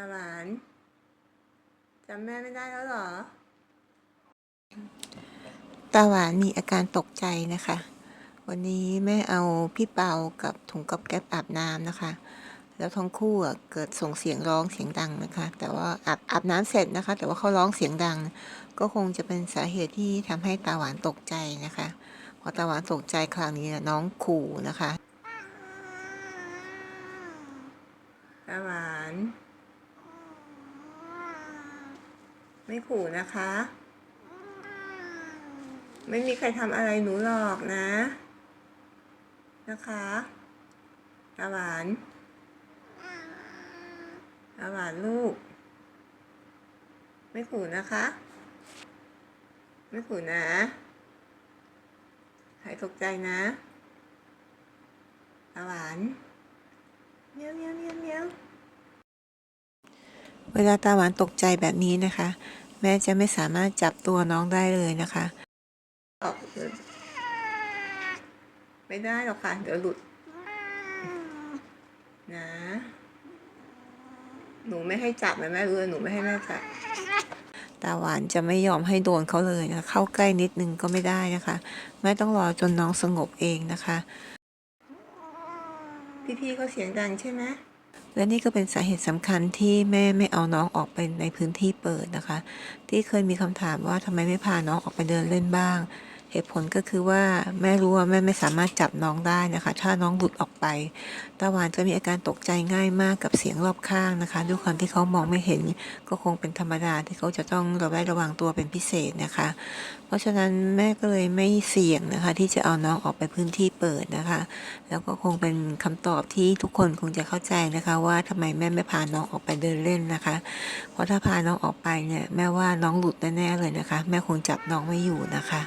ตาหวานจำแม่ไม่ได้แล้วหรอ ตาหวานมีอาการตกใจนะคะ วันนี้แม่เอาพี่เปากับถุงกับแก๊บอาบน้ำนะคะ แล้วทั้งคู่เกิดส่งเสียงร้องเสียงดังนะคะ แต่ว่าอาบอาบน้ำเสร็จนะคะ แต่ว่าเขาร้องเสียงดัง ก็คงจะเป็นสาเหตุที่ทำให้ตาหวานตกใจนะคะ พอตาหวานตกใจคราวนี้น้องขู่นะคะตาหวาน ไม่ขู่นะคะ ไม่มีใครทำอะไรหนูหรอกนะ นะคะตาหวานตาหวานลูก ไม่ขู่นะคะ ไม่ขู่นะใครตกใจนะตาหวานเมียวเมียวเมียวเมียว เวลาตาหวานตกใจแบบนี้นะคะ แม่จะไม่สามารถจับตัวน้องได้เลยนะคะ ไม่ได้หรอกค่ะ เดี๋ยวหลุด นะ หนูไม่ให้จับนะแม่รู้เลยหนูไม่ให้แม่จับตาหวานจะไม่ยอมให้โดนเขาเลยนะเข้าใกล้นิดนึงก็ไม่ได้นะคะแม่ต้องรอจนน้องสงบเองนะคะ พี่ๆเขาเสียงดังใช่ไหม และนี่ก็เป็นสาเหตุสำคัญที่แม่ไม่เอาน้องออกไปในพื้นที่เปิดนะคะ ที่เคยมีคำถามว่าทำไมไม่พาน้องออกไปเดินเล่นบ้าง ตุผลก็คือว่าแม่รู้ว่าแม่ไม่สามารถจับน้องได้นะคะ ถ้าน้องหลุดออกไปตาหวานจะมีอาการตกใจง่ายมากกับเสียงรอบข้างนะคะ ด้วยความที่เขามองไม่เห็นก็คงเป็นธรรมดาที่เขาจะต้องระแวดระวังตัวเป็นพิเศษนะคะ เพราะฉะนั้นแม่ก็เลยไม่เสี่ยงนะคะ ที่จะเอาน้องออกไปพื้นที่เปิดนะคะ แล้วก็คงเป็นคำตอบที่ทุกคนคงจะเข้าใจนะคะ ว่าทำไมแม่ไม่พาน้องออกไปเดินเล่นนะคะ เพราะถ้าพาน้องออกไปเนี่ยแม่ว่าน้องหลุดแน่ๆเลยนะคะ แม่คงจับน้องไม่อยู่นะคะ